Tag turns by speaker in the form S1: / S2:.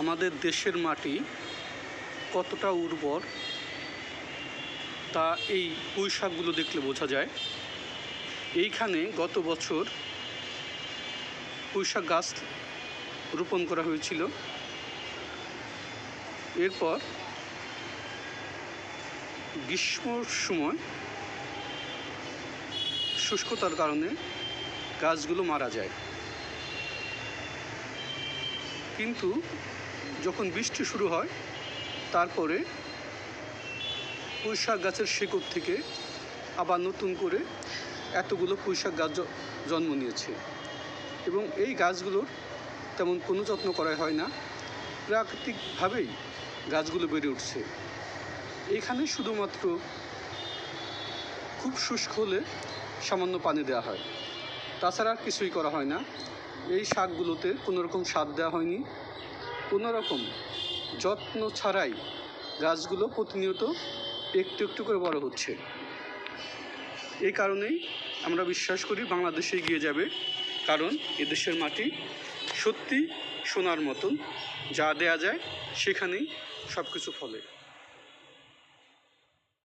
S1: আমাদের দেশের মাটি কতটা উর্বর, তা এই পুঁই শাকগুলো দেখলে বোঝা যায়। এইখানে গত বছর পুঁই শাক গাছ রোপণ করা হয়েছিল। এরপর গ্রীষ্মর সময় শুষ্কতার কারণে গাছগুলো মারা যায়। কিন্তু যখন বৃষ্টি শুরু হয়, তারপরে পুঁইশাক গাছের শেকড় থেকে আবার নতুন করে এতগুলো পুঁইশাক গাছ জন্ম নিয়েছে। এবং এই গাছগুলোর তেমন কোনো যত্ন করা হয় না। প্রাকৃতিকভাবেই গাছগুলো বেড়ে উঠছে। এখানে শুধুমাত্র খুব শুষ্ক হলে সামান্য পানি দেওয়া হয়। তাছাড়া আর কিছুই করা হয় না। এই শাকগুলোতে কোনো রকম সার দেওয়া হয়নি। কোনো রকম যত্ন ছাড়াই গাছগুলো প্রতিনিয়ত একটু একটু করে বড় হচ্ছে। এই কারণেই আমরা বিশ্বাস করি বাংলাদেশে এগিয়ে যাবে, কারণ এদেশের মাটি সত্যি সোনার মতন। যা দেয়া যায় সেখানেই সব কিছু ফলে।